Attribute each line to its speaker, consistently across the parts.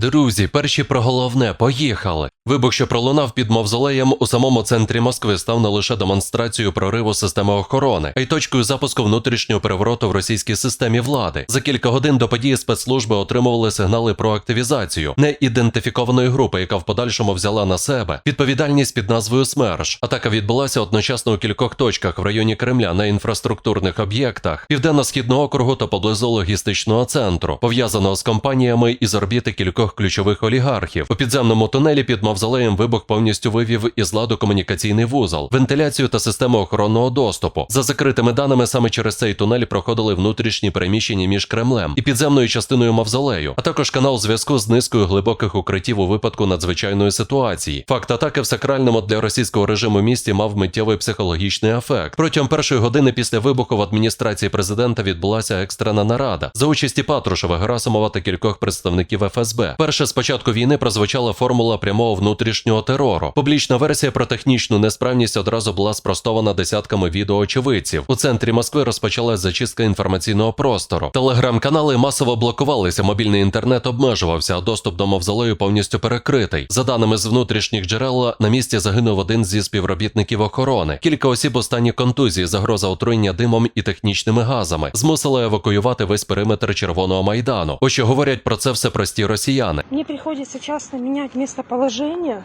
Speaker 1: Друзі, перші про головне, поїхали. Вибух, що пролунав під мавзолеєм у самому центрі Москви, став не лише демонстрацією прориву системи охорони, а й точкою запуску внутрішнього перевороту в російській системі влади. За кілька годин до події спецслужби отримували сигнали про активізацію неідентифікованої групи, яка в подальшому взяла на себе відповідальність під назвою СМЕРШ. Атака відбулася одночасно у кількох точках в районі Кремля на інфраструктурних об'єктах південно-східного округу та поблизу логістичного центру, пов'язаного з компаніями із орбіти кількох ключових олігархів. У підземному тунелі під мавзолеєм вибух повністю вивів із ладу комунікаційний вузол, вентиляцію та систему охоронного доступу. За закритими даними, саме через цей тунель проходили внутрішні переміщення між Кремлем і підземною частиною мавзолею, а також канал зв'язку з низкою глибоких укриттів у випадку надзвичайної ситуації. Факт атаки в сакральному для російського режиму місті мав миттєвий психологічний ефект. Протягом першої години після вибуху в адміністрації президента відбулася екстрена нарада за участі Патрушева, Герасимова та кількох представників ФСБ. Перше з початку війни прозвучала формула прямого внутрішнього терору. Публічна версія про технічну несправність одразу була спростована десятками відеоочевидців. У центрі Москви розпочалась зачистка інформаційного простору. Телеграм-канали масово блокувалися, мобільний інтернет обмежувався, а доступ до мавзолею повністю перекритий. За даними з внутрішніх джерел, на місці загинув один зі співробітників охорони. Кілька осіб у стані контузії, загроза отруєння димом і технічними газами змусила евакуювати весь периметр Червоного майдану. Ось що говорять про це все прості росіяни.
Speaker 2: Мне приходится часто менять местоположение.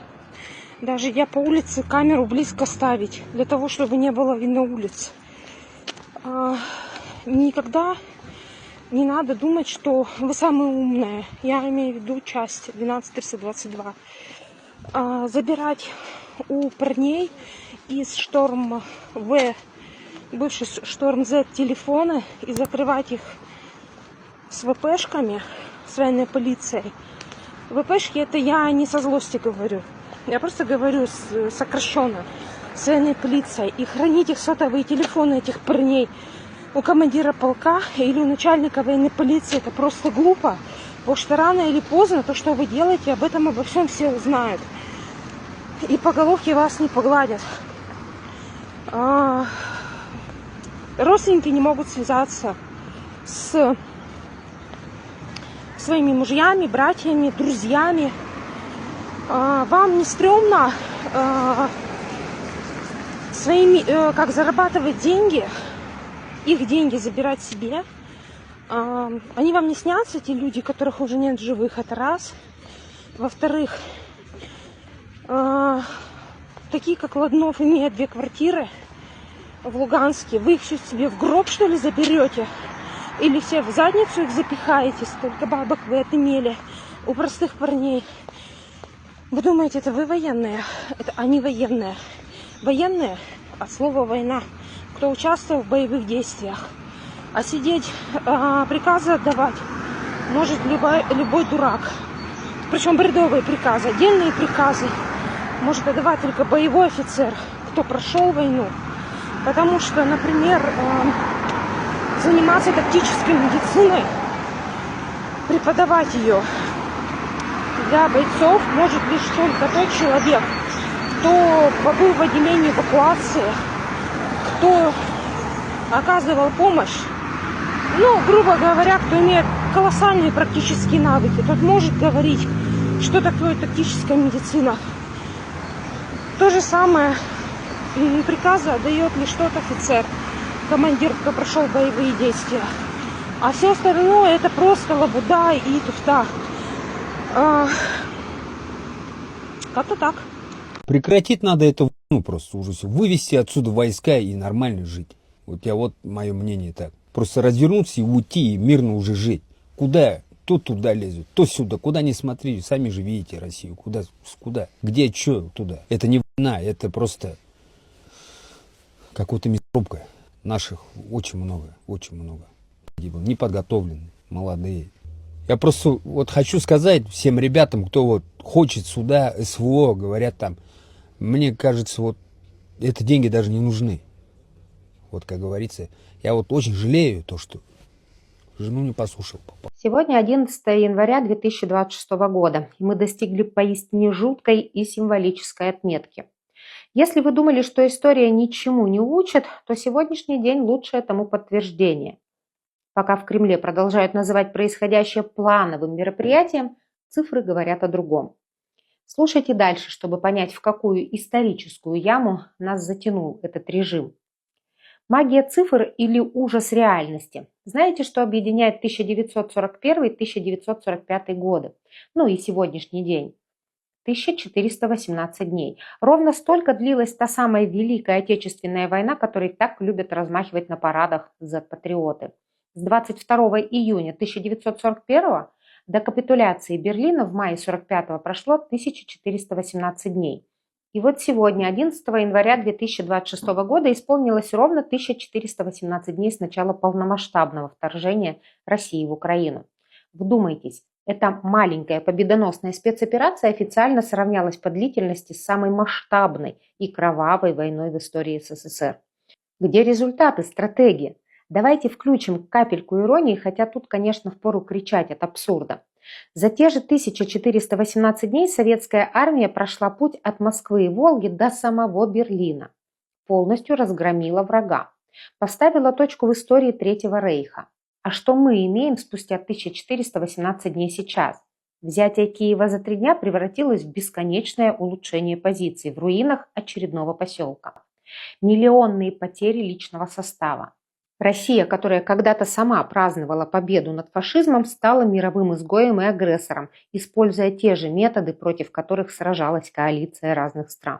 Speaker 2: Даже я по улице камеру близко ставить, для того, чтобы не было видно улиц. А, никогда не надо думать, что вы самые умные. Я имею в виду часть 12322. А, забирать у парней из шторм В, бывший шторм З телефоны и закрывать их с ВПшками, с военной полицией. ВПшки это я не со злости говорю. Я просто говорю сокращенно. С военной полицией. И хранить их сотовые телефоны этих парней у командира полка или у начальника военной полиции это просто глупо. Потому что рано или поздно то, что вы делаете, об этом обо всем все узнают. И по головке вас не погладят. А, родственники не могут связаться с своими мужьями, братьями, друзьями. А, Вам не стрёмно а, своими, э, как зарабатывать деньги, их деньги забирать себе? А, Они вам не снятся, те люди, которых уже нет живых, это раз. Во-вторых, такие как Ладнов имеют две квартиры в Луганске. Вы их все себе в гроб, что ли, заберете? Или все в задницу их запихаете, столько бабок вы отымели у простых парней. Вы думаете, это вы военные? Это они военные. Военные от слова война. Кто участвовал в боевых действиях. А сидеть, а, приказы отдавать может любой, любой дурак. Причем бредовые приказы, отдельные приказы может отдавать только боевой офицер, кто прошел войну. Потому что, например, эм, заниматься тактической медициной, преподавать ее для бойцов может лишь только тот человек, кто побыл в отделении эвакуации, кто оказывал помощь, ну, грубо говоря, кто имеет колоссальные практические навыки, тот может говорить, что такое тактическая медицина. То же самое м, приказы отдает лишь тот офицер, командир, кто прошел боевые действия. А все остальное это просто лабуда и туфта. А, Как-то так.
Speaker 3: Прекратить надо это ну, просто уже всё. Вывести отсюда войска и нормально жить. Вот я вот мое мнение так. Просто развернуться и уйти и мирно уже жить. Куда? То туда лезут, то сюда. Куда не смотри, сами же видите Россию. Куда? Куда? Где, что туда? Это не война, это просто какая-то мясорубка. Наших очень много, очень много. Неподготовленные, молодые. Я просто вот хочу сказать всем ребятам, кто вот хочет сюда, СВО, говорят там, мне кажется, вот это деньги даже не нужны. Вот как говорится, я вот очень жалею то, что жену не послушал.
Speaker 4: Сегодня 11 января 2026 года, и мы достигли поистине жуткой и символической отметки. Если вы думали, что история ничему не учит, то сегодняшний день лучшее тому подтверждение. Пока в Кремле продолжают называть происходящее плановым мероприятием, цифры говорят о другом. Слушайте дальше, чтобы понять, в какую историческую яму нас затянул этот режим. Магия цифр или ужас реальности. Знаете, что объединяет 1941 и 1945 годы? Ну и сегодняшний день. 1418 дней. Ровно столько длилась та самая Великая Отечественная война, которой так любят размахивать на парадах за патриоты. С 22 июня 1941 до капитуляции Берлина в мае 45 прошло 1418 дней. И вот сегодня, 11 января 2026 года, исполнилось ровно 1418 дней с начала полномасштабного вторжения России в Украину. Вдумайтесь, эта маленькая победоносная спецоперация официально сравнялась по длительности с самой масштабной и кровавой войной в истории СССР. Где результаты, стратегия? Давайте включим капельку иронии, хотя тут, конечно, впору кричать от абсурда. За те же 1418 дней советская армия прошла путь от Москвы и Волги до самого Берлина. Полностью разгромила врага. Поставила точку в истории Третьего Рейха. А что мы имеем спустя 1418 дней сейчас? Взятие Киева за три дня превратилось в бесконечное улучшение позиций в руинах очередного поселка. Миллионные потери личного состава. Россия, которая когда-то сама праздновала победу над фашизмом, стала мировым изгоем и агрессором, используя те же методы, против которых сражалась коалиция разных стран.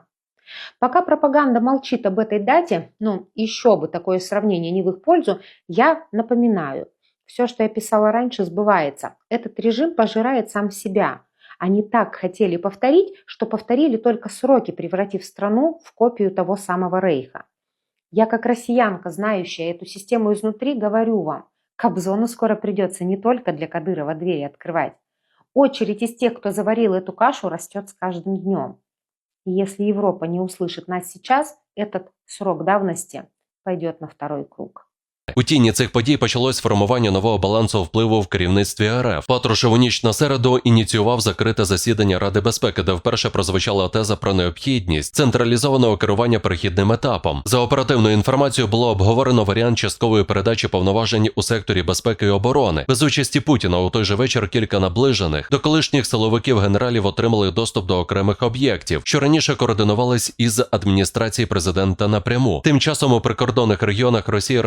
Speaker 4: Пока пропаганда молчит об этой дате, ну, еще бы такое сравнение не в их пользу, я напоминаю, все, что я писала раньше, сбывается. Этот режим пожирает сам себя. Они так хотели повторить, что повторили только сроки, превратив страну в копию того самого Рейха. Я как россиянка, знающая эту систему изнутри, говорю вам, Кобзону скоро придется не только для Кадырова двери открывать. Очередь из тех, кто заварил эту кашу, растет с каждым днем. И если Европа не услышит нас сейчас, этот срок давности пойдет на второй круг.
Speaker 1: У тіні цих подій почалось формування нового балансу впливу в керівництві РФ. Патрушев у ніч на середу ініціював закрите засідання Ради безпеки, де вперше прозвучала теза про необхідність централізованого керування перехідним етапом. За оперативною інформацією було обговорено варіант часткової передачі повноважень у секторі безпеки і оборони. Без участі Путіна у той же вечір кілька наближених до колишніх силовиків генералів отримали доступ до окремих об'єктів, що раніше координувались із адміністрації президента напряму. Тим часом у прикордонних регіонах Росії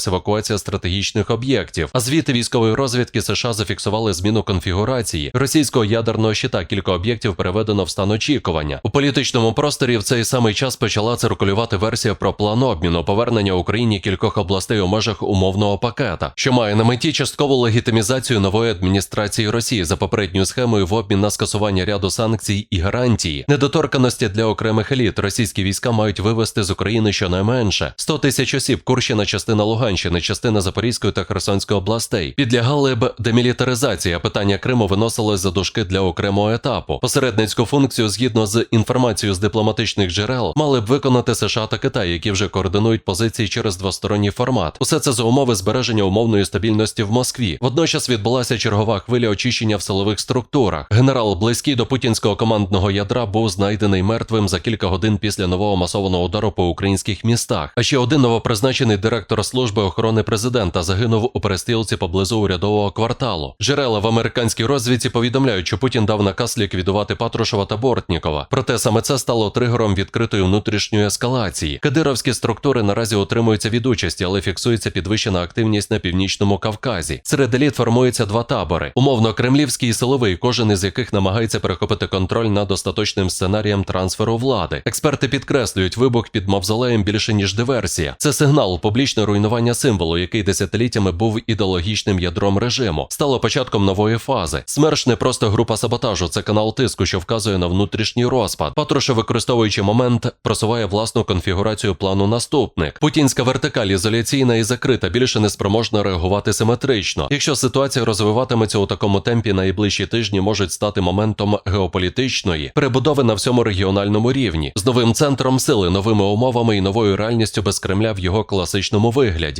Speaker 1: розпочалася евакуація стратегічних об'єктів. А звіти військової розвідки США зафіксували зміну конфігурації російського ядерного щита. Кілька об'єктів переведено в стан очікування. У політичному просторі в цей самий час почала циркулювати версія про план обміну повернення Україні кількох областей у межах умовного пакета, що має на меті часткову легітимізацію нової адміністрації Росії за попередньою схемою в обмін на скасування ряду санкцій і гарантії недоторканості для окремих еліт. Російські війська мають вивести з України щонайменше 100 тисяч осіб. Курщина, частина Луганщини, частина Запорізької та Херсонської областей підлягали б демілітаризації. а Питання Криму виносилось за дужки для окремого етапу. Посередницьку функцію, згідно з інформацією з дипломатичних джерел, мали б виконати США та Китай, які вже координують позиції через двосторонній формат. Усе це за умови збереження умовної стабільності в Москві. Водночас відбулася чергова хвиля очищення в силових структурах. Генерал, близький до путінського командного ядра, був знайдений мертвим за кілька годин після нового масованого удару по українських містах. А ще один новопризначений директор служби охорони президента загинув у перестрілці поблизу урядового кварталу. Джерела в американській розвідці повідомляють, що Путін дав наказ ліквідувати Патрушева та Бортнікова. Проте саме це стало тригером відкритої внутрішньої ескалації. Кадировські структури наразі утримуються від участі, але фіксується підвищена активність на північному Кавказі. Серед еліт формуються два табори: умовно кремлівський і силовий, кожен із яких намагається перехопити контроль над остаточним сценарієм трансферу влади. Експерти підкреслюють, вибух під мавзолеєм більше ніж диверсія. Це сигнал публічне руйнування символу, який десятиліттями був ідеологічним ядром режиму, стало початком нової фази. СМЕРШ не просто група саботажу, це канал тиску, що вказує на внутрішній розпад. Патрушев, використовуючи момент, просуває власну конфігурацію плану наступник. Путінська вертикаль ізоляційна і закрита, більше не спроможна реагувати симетрично. Якщо ситуація розвиватиметься у такому темпі, найближчі тижні можуть стати моментом геополітичної перебудови на всьому регіональному рівні з новим центром сили, новими умовами і новою реальністю без Кремля в його класичному вигляді.